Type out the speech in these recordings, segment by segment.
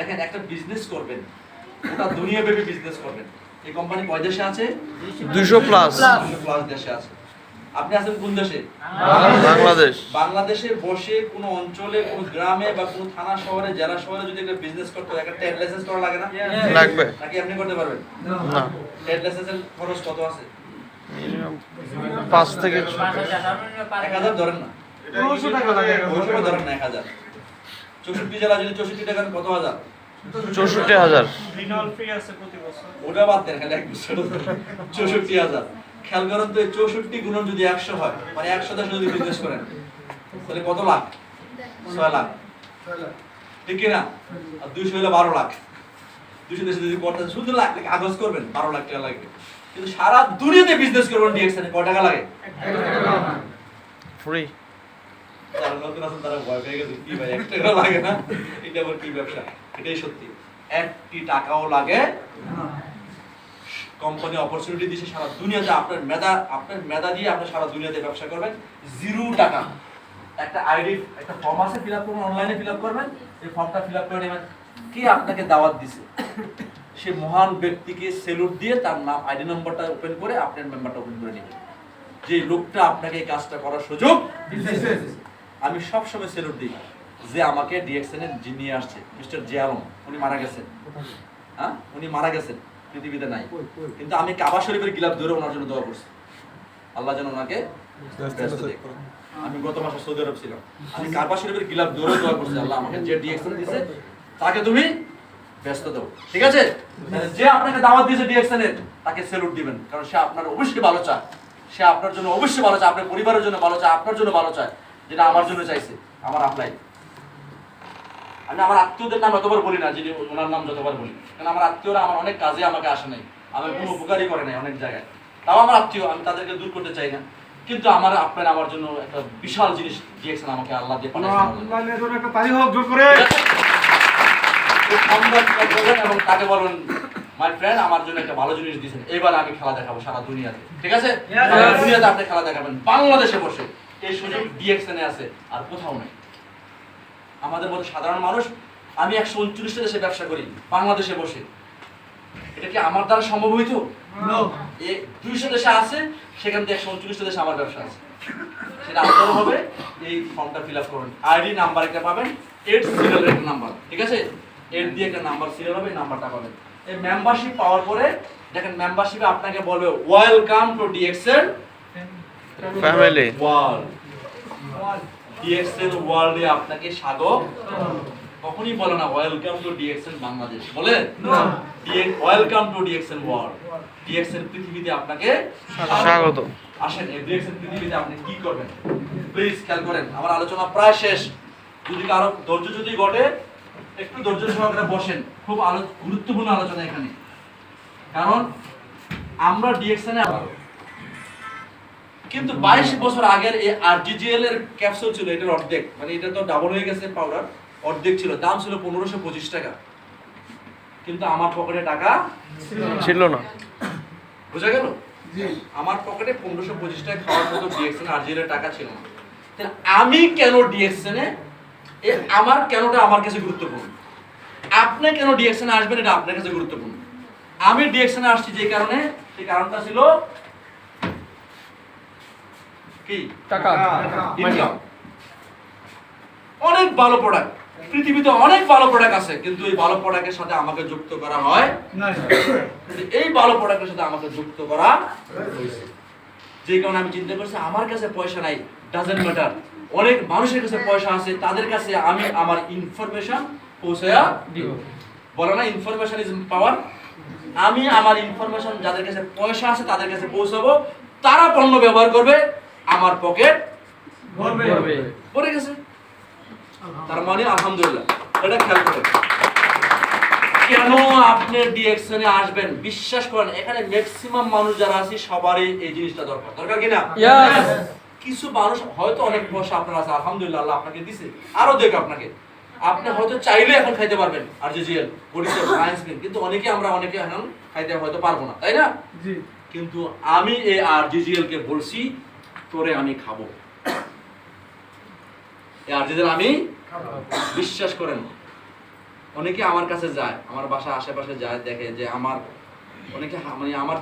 দেখেন একটা বিজনেস করবেন। ওটা দুনিয়াব্যাপী বিজনেস করবেন। এই কোম্পানি কয় দেশে আছে? দুশো প্লাস প্লাস দেশে আছে। আপনি আছেন কোন দেশে? বাংলাদেশ। বাংলাদেশে। বসে কোনো অঞ্চলে কোনো গ্রামে বা কোনো থানা শহরে জেলা শহরে যদি একটা বিজনেস করতে হয় একটা ট্রেড লাইসেন্স করা লাগে না? লাগবে। নাকি আপনি করতে পারবেন? না। ট্রেড লাইসেন্সের খরচ কত আছে? মিনিমাম পাঁচ থেকে এক হাজার ধরেন না। পনেরোশো টাকা লাগে। পনেরোশো ধরেন না এক হাজার। চৌষট্টি জেলা যদি চৌষট্টি টাকার কত হাজার? চৌষট্টি হাজার। রিনল ফ্রি আছে প্রতি বছর। ওটা বাদ দেন খালি এক বছর। চৌষট্টি হাজার। খেয়াল করেন তো এই চৌষট্টি গুণন যদি একশো হয় মানে একশো দেশে যদি বিজনেস করেন তাহলে কত লাখ? ছয় লাখ। ঠিক কিনা? আর দুইশো হলে বারো লাখ। দুইশো দেশে যদি করতেন শুধু লাখ কাগজ করবেন বারো লাখ টাকা লাগবে কিন্তু সারা দুনিয়াতে বিজনেস করবেন ডিএক্সএন কয় টাকা লাগে? ফ্রি নতুন আছেন, তারা ভয় পেয়ে গেছে, কি ভাই লাগে না? এটা আবার কি ব্যবসা? এটাই সত্যি। একটি টাকাও লাগে কোম্পানি অপরচুনিটি সারা দুনিয়াতে, আপনার মেধা আপনার মেধা দিয়ে আপনি সারা দুনিয়াতে ব্যবসা করবেন। জিরো টাকা। একটা আইডি, একটা ফর্ম আছে ফিল আপ করবেন অনলাইনে ফিল আপ করবেন, এই ফর্মটা ফিল আপ করে নেবেন। কে আপনাকে দাওয়াত দিছে? সে মহান ব্যক্তিকে সেলুট দিয়ে তার নাম, আইডি নম্বরটা ওপেন করে আপনার মেম্বারটা ওপেন করে নেবেন যে লোকটা আপনাকে এই কাজটা করার সুযোগ আমি সব সময় সেলুট দিই যে আমাকে ডিএক্সএন এর যিনি আসছে মিস্টার জিয়ালম উনি মারা গেছেন। হ্যাঁ? উনি মারা গেছেন পৃথিবীতে নাই। কিন্তু আমি কাবা শরীফের গিলাপ ধরে ওনার জন্য দোয়া করছি। আল্লাহ যেন ওনাকে আমি গত মাসে সৌদি আরব ছিলাম। আমি কাবা শরীফের গিলাপ ধরে দোয়া করছি আল্লাহ আমাকে যে ডিএক্সএন দিয়েছে তাকে তুমি ব্যস্ত দাও। ঠিক আছে? যে আপনাকে দাওয়াত দিয়েছে ডিএক্সএন এর তাকে সেলুট দিবেন। কারণ সে আপনার অবশ্যই ভালো চায়। সে আপনার জন্য অবশ্যই ভালো চায়। আপনার পরিবারের জন্য ভালো চায় আপনার জন্য ভালো চায়। যেটা আমার জন্য চাইছে আমার আপ্লাই আমি আমার আত্মীয়দের নাম যতবার বলি না যিনি ওনার নাম যতবার বলি কারণ আমার আত্মীয়রা আমার অনেক কাজে আমাকে আসে নাই আমার কোনো উপকারই করে নাই অনেক জায়গায়। তাও আমার আত্মীয় আমি তাদেরকে দূর করতে চাই না। কিন্তু আমার আপনার আমার জন্য একটা বিশাল জিনিস দিয়েছেন আমাকে আল্লাহ দিয়ে এবং তাকে বলবেন মাই ফ্রেন্ড আমার জন্য একটা ভালো জিনিস দিয়েছেন। এবার আমি খেলা দেখাবো সারা দুনিয়াতে। ঠিক আছে? দুনিয়াতে আপনি খেলা দেখাবেন বাংলাদেশে বসে। এই সুযোগ ডিএক্সএনে আছে আর কোথাও নেই। আমাদের মতো সাধারণ মানুষ আমি একশো উনচল্লিশটা দেশে ব্যবসা করি বাংলাদেশে বসে। এটা কি আমার দ্বারা সম্ভব হইতো? দুইশো দেশে আছে সেখান থেকে একশো উনচল্লিশটা দেশে আমার ব্যবসা আছে। সেটা আপনারও হবে এই ফর্মটা ফিল আপ করুন। আইডি নাম্বার একটা পাবেন এইট সিরিয়াল একটা নাম্বার ঠিক আছে? এইট দিয়ে একটা নাম্বার সিরিয়াল হবে নাম্বারটা পাবেন। এই মেম্বারশিপ পাওয়ার পরে দেখেন মেম্বারশিপে আপনাকে বলবে welcome to DXL family DXL ওয়ার্ল্ডে আপনাকে স্বাগত। কখনই বলে না ওয়েলকাম টু ডিএক্সএল বাংলাদেশ বলে? Welcome to DXL world DXL পৃথিবীতে আপনাকে স্বাগত। আসেন এই ডিএক্সএল পৃথিবীতে আপনি কি করবেন? প্লিজ খেয়াল করেন আমার আলোচনা প্রায় শেষ। যদি কারও ধৈর্য যদি ঘটে একটু ধৈর্য সহকারে বসেন। খুব আলো গুরুত্বপূর্ণ আলোচনা এখানে। কারণ আমরা ডিএক্সএনে কিন্তু বাইশ বছর আগের এই আরজিজিএল এর ক্যাপসুল ছিল এটার অর্ধেক। মানে এটা তো ডাবল হয়ে গেছে পাউডার অর্ধেক ছিল। দাম ছিল পনেরোশো পঁচিশ টাকা। কিন্তু আমার পকেটে টাকা ছিল না। বোঝা গেল? আমার পকেটে পনেরোশো পঁচিশ টাকা খাওয়ার মতো ডিএক্সএন আরজিএল এর টাকা ছিল না। তাহলে আমি কেন ডিএক্সএনে আমার কেনটা আমার কাছে গুরুত্বপূর্ণ? আপনি কেন ডিএক্সএনে আসবেন এটা আপনার কাছে গুরুত্বপূর্ণ। আমি ডিএক্সএনে আসছি যে কারণে সেই কারণটা ছিল কি? টাকা। ইনকাম অনেক ভালো প্রোডাক্ট পৃথিবীতে অনেক ভালো প্রোডাক্ট আছে কিন্তু এই ভালো প্রোডাক্টের সাথে আমাকে যুক্ত করা হয় এই ভালো প্রোডাক্টের সাথে আমাকে যুক্ত করা হয়েছে। যে কারণে আমি চিন্তা করছি আমার কাছে পয়সা নাই ডাজেন্ট ম্যাটার অনেক মানুষের কাছে পয়সা আছে তাদের কাছে আমি আমার ইনফরমেশন পৌঁছায়া দিব। বলে না ইনফরমেশন ইজ পাওয়ার আমি আমার ইনফরমেশন যাদের কাছে পয়সা আছে তাদের কাছে পৌঁছাবো। তারা পণ্য ব্যবহার করবে আমার পকেট পড়ে গেছে। তার মানে আলহামদুলিল্লাহ এটা খেয়াল করেন কেন আপনি ডিএকশনে আসবেন? বিশ্বাস করেন এখানে ম্যাক্সিমাম মানুষ যারা আছে সবারই এই জিনিসটা দরকার। দরকার কি না? কিছু মানুষ হয়তো অনেক পয়সা আপনার আছে আলহামদুলিল্লাহ আল্লাহ আপনাকে দিছে। আরও দেখ আপনাকে। আপনি হয়তো চাইলে এখন খাইতে পারবেন আর যে জিএল সায়েন্স কিন্তু অনেকে আমরা অনেকে এখন খাইতে হয়তো পারব না তাই না? কিন্তু আমি এই আর জিজিএল কে বলছি তোরে আমি খাব। আর আমি বিশ্বাস করেন, অনেকে আমার কাছে যায়, আমার বাসা আশেপাশে যায়, দেখে যে আমার, অনেকে মানে আমার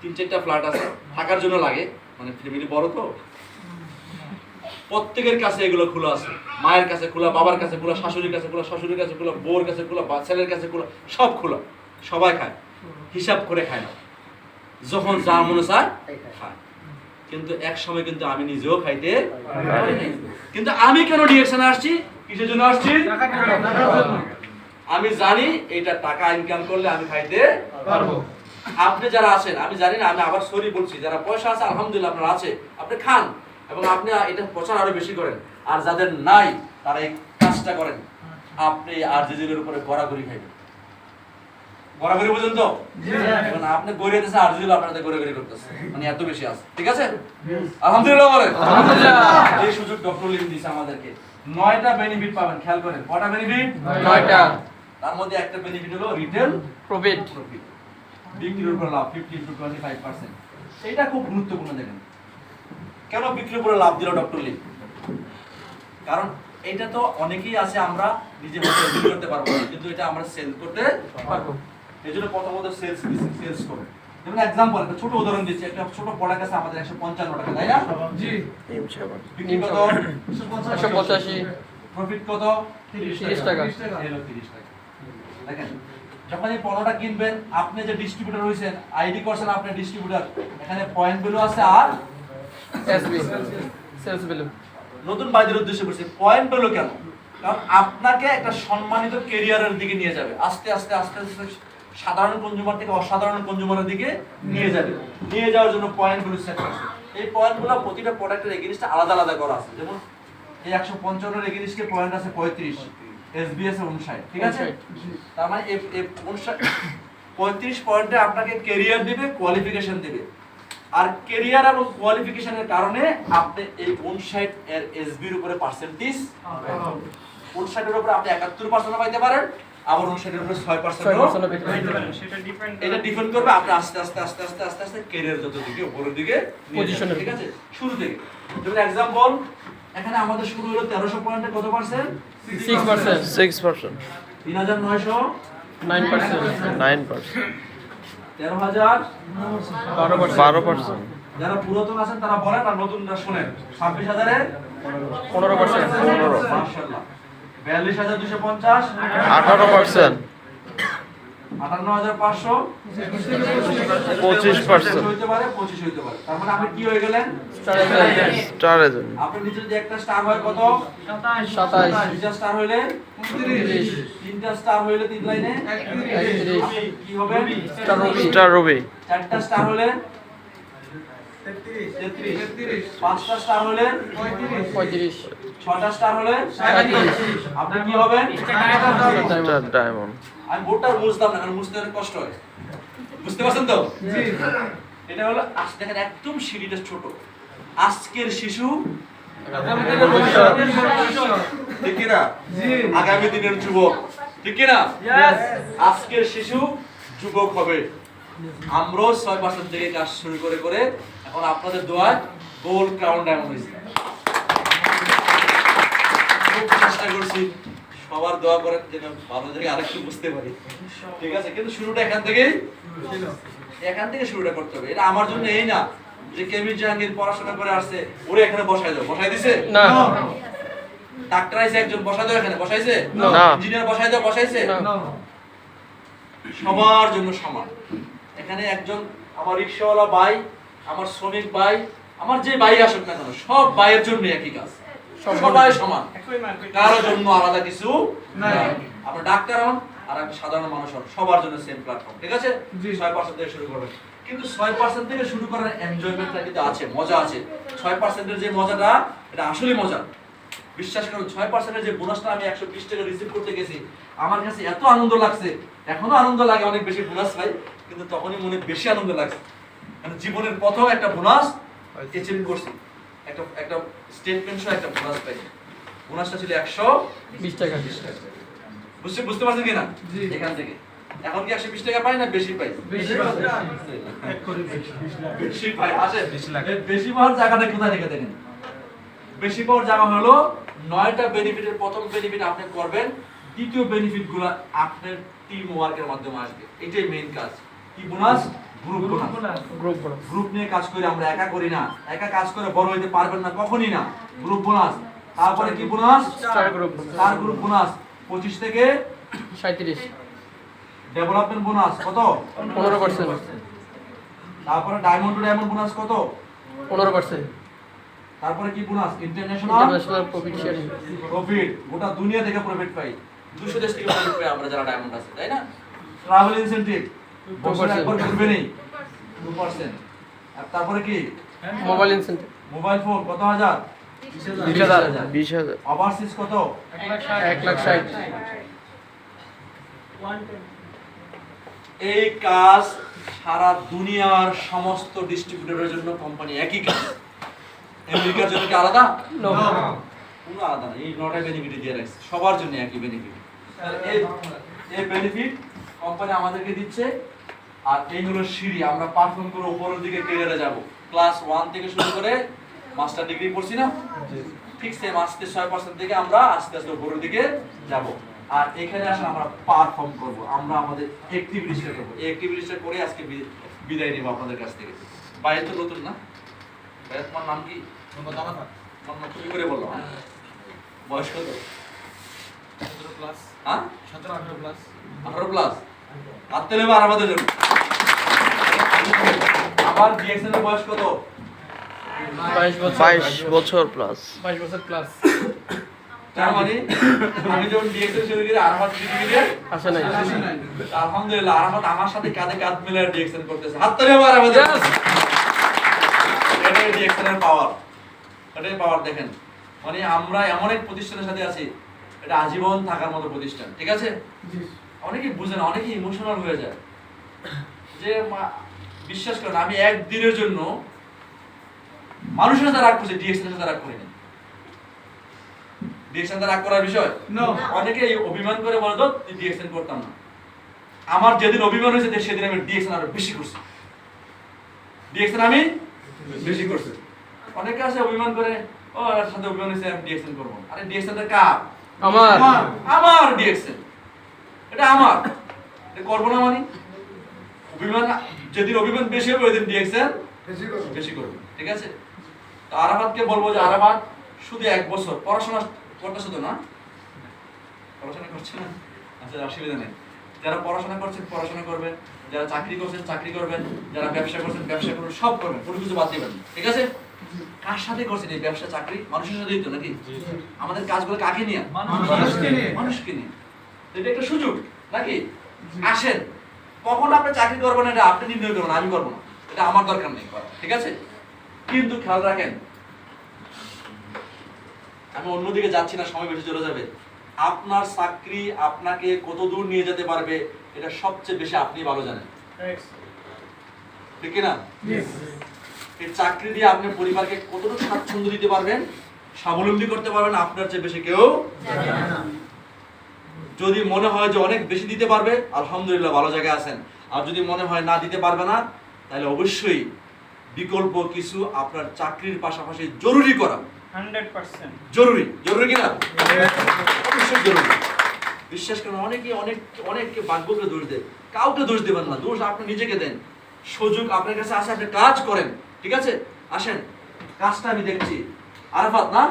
তিন চারটা ফ্ল্যাট আছে, থাকার জন্য লাগে। মানে ফ্যামিলি বড় তো। প্রত্যেকের কাছে এগুলো খোলা আছে। মায়ের কাছে খোলা, বাবার কাছে খোলা, শাশুড়ির কাছে খোলা, শ্বশুরের কাছে খোলা, বউর কাছে খোলা, বা ছেলের কাছে খোলা, সব খোলা। সবাই খায়। হিসাব করে খায় না। যখন যা মনে চায়, খায়। কিন্তু এক সময় কিন্তু আমি নিজেও খাইতে কিন্তু আমি কেন ডিরেকশনে আসছি? কিসের জন্য আসছি? আমি জানি এটা টাকা ইনকাম করলে আমি খাইতে পারব। আপনি যারা আছেন আমি জানি না আমি আবার সরি বলছি যারা পয়সা আছে আলহামদুলিল্লাহ আপনার আছে আপনি খান এবং আপনি এটা প্রচার আরও বেশি করেন। আর যাদের নাই তারা এই কাজটা করেন। আপনি আর জিজিলের উপরে গড়াগড়ি খাইবেন। গড়াগড়ি বুঝেন তো এখন আপনি গড়ে দিতেছে আর জিজিল আপনাদের গড়াগড়ি করতেছে। মানে এত বেশি আছে। ঠিক আছে? আলহামদুলিল্লাহ বলেন। এই সুযোগ ডক্টর লিম দিছে আমাদেরকে। নয়টা বেনিফিট পাবেন খেয়াল করেন। কটা বেনিফিট নয়টা। তার মধ্যে একটা বেনিফিট হলো রিটেল প্রফিট প্রফিট বিক্রির উপর লাভ fifteen to twenty five percent এইটা খুব গুরুত্বপূর্ণ দেখেন। কেন বিক্রির উপরে লাভ দিল ডক্টর লি কারণ এটা তো অনেকেই আছে আমরা নিজে করতে পারব না। কিন্তু এটা আমরা সেল করতে পারব। এই জন্য প্রথমত সেলস দিচ্ছি সেলস করে। যেমন এক্সাম্পল একটা ছোট উদাহরণ দিচ্ছি একটা ছোট প্রোডাক্ট আছে আমাদের একশো পঞ্চান্ন টাকা তাই না? জি। বিক্রি কত? একশো পঁচাশি। প্রফিট কত? তিরিশ টাকা। এই হলো 30 টাকা। দেখেন যখন এই পণ্যটা কিনবেন আপনি যে ডিস্ট্রিবিউটর হয়েছেন আইডি করছেন আপনি ডিস্ট্রিবিউটর এখানে পয়েন্ট ভ্যালু আছে আর এসবি সেলস ভ্যালু নতুন বাইদের উদ্দেশ্যে বলছি পয়েন্ট ভ্যালু কেন? কারণ আপনাকে একটা সম্মানিত কেরিয়ারের দিকে নিয়ে যাবে। আস্তে আস্তে আস্তে আস্তে সাধারণ কনজিউমার থেকে অসাধারণ কনজিউমারের দিকে নিয়ে যাবে। নিয়ে যাওয়ার জন্য পয়েন্টগুলো সেট করছে। এই পয়েন্টগুলো প্রতিটা প্রোডাক্টের এগেনিস্টে আলাদা আলাদা করা আছে। যেমন এই একশো পঞ্চান্নের এগেনিস্টে পয়েন্ট আছে পঁয়ত্রিশ এসবিএস এর উনষাট ঠিক আছে? তার মানে এ- এ উনষাট পঁয়ত্রিশ পয়েন্টে আপনাকে কেরিয়ার দিবে কোয়ালিফিকেশন দিবে। আর কেরিয়ার এবং কোয়ালিফিকেশনের কারণে আপনি এই উনষাট এর এসবির উপরে পার্সেন্টেজ উনষাটের উপরে আপনি একাত্তর পার্সেন্ট পাইতে পারেন। আবার উনষাটের উপরে ছয় পার্সেন্ট এটা ডিপেন্ড করবে আপনি আস্তে আস্তে আস্তে আস্তে আস্তে আস্তে ক্যারিয়ার যত দিকে উপরের দিকে ঠিক আছে? শুরু থেকে। যেমন এক্সাম্পল এখানে আমাদের শুরু হলো তেরোশো পয়েন্টে কত percent six percent six percent তিন হাজার নয়শো নাইন পার্সেন্ট নাইন পার্সেন্ট তেরো হাজার বারো পার্সেন্ট বারো পার্সেন্ট যারা পুরাতন আছেন তারা বলেন আর নতুনরা শোনেন। ছাব্বিশ হাজারে পনেরো পার্সেন্ট পনেরো। মাশাআল্লাহ। বিয়াল্লিশ হাজার দুশো পঞ্চাশ। আঠারো পার্সেন্ট। আটান্ন হাজার পাঁচশো। পঁচিশ পার্সেন্ট। হইতে পারে পঁচিশ হইতে পারে। তার মানে আপনি কি হয়ে গেলেন? স্টার এজেন্ট আপনার নিচে যদি একটা স্টার হয় কত? সাতাইশ। দুইটা স্টার হইলে? তিনটা স্টার হইলে তিন লাইনে কি হবে? স্টার রবি স্টার চারটা স্টার হলে? তেত্রিশ। পাঁচটা স্টার হলে? পঁয়ত্রিশ। ছটা স্টার হলে সাঁইত্রিশ। আপনি কি হবেন স্টার ডায়মন্ড আমি বোর্ডটা বুঝতাম না কারণ বুঝতে অনেক কষ্ট হয়। বুঝতে পারছেন তো? এটা হলো আজ দেখেন একদম সিঁড়িটা ছোট। আজকের শিশু ঠিক কি না আগামী দিনের যুবক। ঠিক কি না আজকের শিশু যুবক হবে। আমরাও ছয় পার্সেন্ট থেকে কাজ শুরু করে করে এখন আপনাদের দোয়ায় গোল ক্রাউন ডায়মন্ড হয়েছে। চেষ্টা করছি। সবার দোয়া করেন যেন ভালো জায়গায় আরেকটু বুঝতে পারি। ঠিক আছে কিন্তু শুরুটা এখান থেকেই এখান থেকে শুরুটা করতে হবে। এটা আমার জন্য এই না যে কেমির জাহাঙ্গীর পড়াশোনা করে আসছে ওরে এখানে বসাই দাও। বসাই দিছে? না। ডাক্তার আইছে একজন বসাই দাও এখানে। বসাইছে? না। ইঞ্জিনিয়ার বসাই দাও বসাইছে? না। সবার জন্য সমান। এখানে একজন আমার রিক্সাওয়ালা ভাই আমার শ্রমিক ভাই আমার যে ভাই আসুক না কেন সব ভাইয়ের জন্য একই কাজ। সবাই সমান। কারও জন্য আলাদা কিছু নাই। আপনার ডাক্তার হন আর একটা সাধারণ মানুষ হন। সবার জন্য সেম প্ল্যাটফর্ম ঠিক আছে? ছয় পার্সেন্ট থেকে শুরু করবেন। কিন্তু ছয় পার্সেন্ট থেকে শুরু করার এনজয়মেন্টটা কিন্তু আছে মজা আছে। ছয় পার্সেন্টের যে মজাটা এটা আসলে মজা। বিশ্বাস করুন ছয় পার্সেন্টের যে বোনাসটা আমি একশো বিশ টাকা রিসিভ করতে গেছি আমার কাছে এত আনন্দ লাগছে। এখনও আনন্দ লাগে অনেক বেশি বোনাস পাই কিন্তু তখনই মনে বেশি আনন্দ লাগছে। মানে জীবনের প্রথম একটা বোনাস অ্যাচিভ করছি। একটা একটা স্টেটমেন্ট সহ একটা বোনাস পাই বোনাসটা ছিল একশো বিশ টাকা। বুঝতে বুঝতে পারছেন কিনা? এখান থেকে। এখন কি একশো বিশ টাকা পাই না বেশি পাই? বেশি বেশি। বেশি। পাই আসে বেশি পাওয়ার জায়গাটা কোথায় থেকে দেখেন? বেশি পাওয়ার জায়গা হলো নয়টা বেনিফিটের প্রথম বেনিফিট আপনি করবেন দ্বিতীয় বেনিফিটগুলো আপনার টিম ওয়ার্কের মাধ্যমে আসবে। এটাই মেইন কাজ। কি বোনাস গ্রুপ গ্রুপ গ্রুপ নিয়ে কাজ করি আমরা একা করি না। একা কাজ করে বড় হইতে পারবেন না কখনই না। Group bonus. তারপরে কি বোনাস? Star group bonus. চার গ্রুপ বোনাস। পঁচিশ থেকে সাঁত্রিশ ডেভেলপমেন্ট বোনাস কত? পনেরো পার্সেন্ট তারপরে ডায়মন্ড টু ডায়মন্ড বোনাস কত? পনেরো পার্সেন্ট তারপরে কি bonus? International international profit sharing profit গোটা দুনিয়া থেকে প্রফিট পাই। দুশো দেশ থেকে প্রফিট পাই আমরা যারা ডায়মন্ড আছে তাই না? ট্রাভেল ইনসেন্টিভ তারপরে কি? Mobile incentive. মোবাইল ফোন কত হাজার? বিশ হাজার। ওভারসিজ কত? এক লাখ ষাট। এই কাজ সারা দুনিয়ার সমস্ত ডিস্ট্রিবিউটরের জন্য কোম্পানি একই কাজ। আমেরিকার জন্য কি আলাদা. কোনো আলাদা এই নটা বেনিফিট দিয়ে রাখছে। সবার জন্য একই বেনিফিট এই এই বেনিফিট কোম্পানি আমাদেরকে দিচ্ছে আর এই হলো সিঁড়ি আমরা পারফর্ম করে উপরের দিকে ক্যারিয়ারে যাব। ক্লাস ওয়ান থেকে শুরু করে মাস্টার ডিগ্রি পড়ছি না? ঠিক সেম আস্তে ছয় পার্সেন্ট থেকে আমরা আস্তে আস্তে উপরের দিকে যাব। আর এখানে আসলে আমরা পারফর্ম করব। আমরা আমাদের অ্যাক্টিভিটিসটা করব। এই অ্যাক্টিভিটিসটা করে আজকে বিদায় নেব আপনাদের কাছ থেকে। বাইরে তো নতুন না? ভাইয়া তোমার নাম কি? তুমি করে বলল হ্যাঁ? বয়স কত? হ্যাঁ? আঠারো প্লাস হাত তেলে আর আমাদের জন্য। বিএক্সএল এর বয়স কত? বাইশ বছর প্লাস বাইশ বছর প্লাস তার মানে আমি যখন শুরু করি পৃথিবীতে আসে নাই। আলহামদুলিল্লাহ আরামাত আমার সাথে কাঁধে কাঁধ মিলে ডিএক্সএল করতেছে। হাত তেলে আর আমাদের। এটাই ডিএক্সএল এর পাওয়ার এটাই পাওয়ার দেখেন। মানে আমরা এমন এক প্রতিষ্ঠানের সাথে আছি এটা আজীবন থাকার মতো প্রতিষ্ঠান। ঠিক আছে? অনেকে বুঝে না অনেকে ইমোশনাল হয়ে যায়। যে মা- বিশ্বাস করেন আমি একদিনের জন্য মানুষের সাথে রাগ করছি ডিএক্সএল সাথে রাগ করিনি। ডিএক্সএল সাথে রাগ করার বিষয়? অনেকে অভিমান করে বলে তো ডিএক্সএল করতাম না। আমার যেদিন অভিমান হয়েছে সেদিন আমি ডিএসএন আরও বেশি করছি। ডিএক্সএল আমি বেশি করছি। অনেকে আছে অভিমান করে ও সাথে অভিমান হয়েছে আমি ডিএক্সএল করব আরে ডিএক্সএলটা কার? আমার। আমার ডিএক্সএল এটা আমার। করব না মানে? অভিমান যেদিন অভিমান বেশি হবে ওই দিন ডিএক্সএল বেশি করবে। ঠিক আছে? তো আরাফাতকে বলব যে আরাফাত শুধু এক বছর পড়াশোনা করতেছে তো না? পড়াশোনা করছে না? আচ্ছা অসুবিধা নেই। যারা পড়াশোনা করছেন পড়াশোনা করবেন। যারা চাকরি করছেন চাকরি করবেন। যারা ব্যবসা করছেন ব্যবসা করবেন সব করবেন কোনো কিছু বাদ দিবেন না, ঠিক আছে? কার সাথে করছেন এই ব্যবসা চাকরি? মানুষের সাথেই তো নাকি? আমাদের কাজগুলো কাকে নিয়ে? মানুষকে নিয়ে। মানুষকে নিয়ে। এটা একটা সুযোগ নাকি? আসেন। কখন আপনি চাকরি করবেন এটা আপনি নির্ণয় করবেন আমি করব না। এটা আমার দরকার নেই করা, ঠিক আছে? কিন্তু খেয়াল রাখেন আমি অন্যদিকে যাচ্ছি না সময় বেশি চলে যাবে। আপনার চাকরি আপনাকে কত দূর নিয়ে যেতে পারবে এটা সবচেয়ে বেশি আপনি ভালো জানেন। ঠিক না এই চাকরি দিয়ে আপনি পরিবারকে কতটুকু স্বাচ্ছন্দ্য দিতে পারবেন স্বাবলম্বী করতে পারবেন আপনার চেয়ে বেশি কেউ যদি মনে হয় যে অনেক বেশি দিতে পারবে আলহামদুলিল্লাহ ভালো জায়গায় আছেন। আর যদি মনে হয় না দিতে পারবে না তাহলে অবশ্যই বিকল্প কিছু আপনার চাকরির পাশাপাশি জরুরি করা। জরুরি। জরুরি কিনা? অবশ্যই জরুরি। বিশ্বাস করেন অনেকে অনেক অনেককে ভাগ্যকে দোষ দেয়। কাউকে দোষ দেবেন না দোষ আপনি নিজেকে দেন। সুযোগ আপনার কাছে আসে আপনি কাজ করেন ঠিক আছে? আসেন কাজটা আমি দেখছি। আরাফাত না?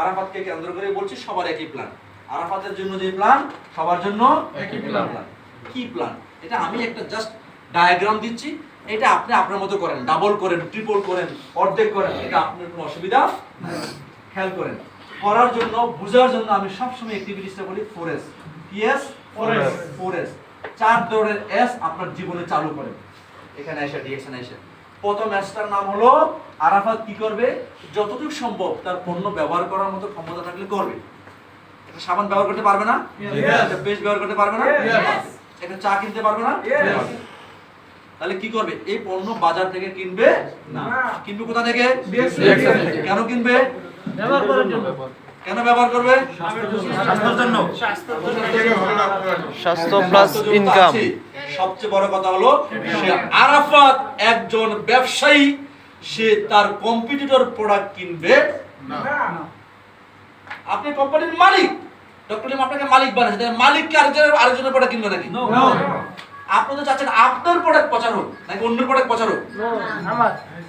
আরাফাতকে কেন্দ্র করে বলছি সবার একই প্ল্যান আরাফাতের জন্য যে প্ল্যান সবার জন্য একই plan। কি প্ল্যান এটা আমি একটা জাস্ট ডায়াগ্রাম দিচ্ছি। এটা আপনি আপনার মতো করেন। ডাবল করেন ট্রিপল করেন অর্ধেক করেন। এটা আপনার কোনো অসুবিধা খেয়াল করেন। করার জন্য বোঝার জন্য আমি সবসময় অ্যাক্টিভিটিসটা বলি ফোর এস কি S Four S। Four S চার দৌড়ের এস আপনার জীবনে চালু করেন এখানে এসে ডিএকশন এসে। প্রথম এসটার নাম হলো আরাফাত কি করবে? যতটুকু সম্ভব তার পণ্য ব্যবহার করার মতো ক্ষমতা থাকলে করবে। একটা সাবান ব্যবহার করতে পারবে না. একটা পেস্ট ব্যবহার করতে পারবে না. একটা চা কিনতে পারবে না? তাহলে কি করবে? এই পণ্য বাজার থেকে কিনবে? না। কিনবে কোথা থেকে? কেন কিনবে? ব্যবহার করার জন্য। কেন ব্যবহার করবে? স্বাস্থ্যের জন্য। স্বাস্থ্য প্লাস ইনকাম সবচেয়ে বড় কথা হলো সে আরাফাত একজন ব্যবসায়ী সে তার কম্পিটিটর প্রোডাক্ট কিনবে। আপনি কোম্পানির মালিক। ডক্টর লিম আপনাকে মালিক তাহলে মালিককে আরেকজনের আরেকজনের প্রোডাক্ট কিনবে নাকি? আপনি তো চাচ্ছেন আপনার প্রোডাক্ট প্রচার হোক নাকি অন্যের প্রোডাক্ট প্রচার হোক?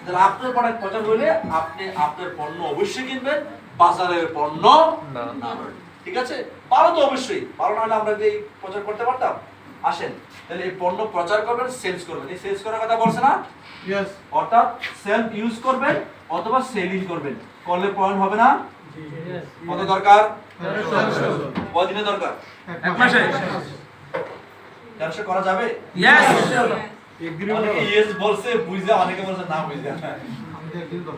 তাহলে আপনার প্রোডাক্ট প্রচার হলে আপনি আপনার পণ্য অবশ্যই কিনবেন বাজারের পণ্য ঠিক আছে? ভালো তো অবশ্যই। ভালো না হলে আমরা কি এই প্রচার করতে পারতাম? আসেন তাহলে এই পণ্য প্রচার করবেন সেলস করবেন। এই সেলস করার কথা বলছে না? ইয়েস অর্থাৎ সেলফ ইউজ করবেন অথবা সেলিং করবেন। করলে পয়েন্ট হবে না? কত দরকার? কদিনে দরকার? এক মাসে। ব্যবসা করা যাবে? ইয়েস অনেকে ইয়েস বলছে বুঝে অনেকে বলছে না বুঝে কিন্তু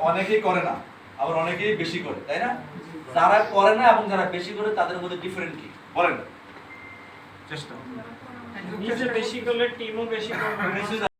অনেকেই করে না আবার অনেকেই বেশি করে তাই না? যারা করে না এবং যারা বেশি করে তাদের মধ্যে ডিফারেন্ট কি? বলেন। চেষ্টা। নিজে বেশি করলে টিমও বেশি করবে।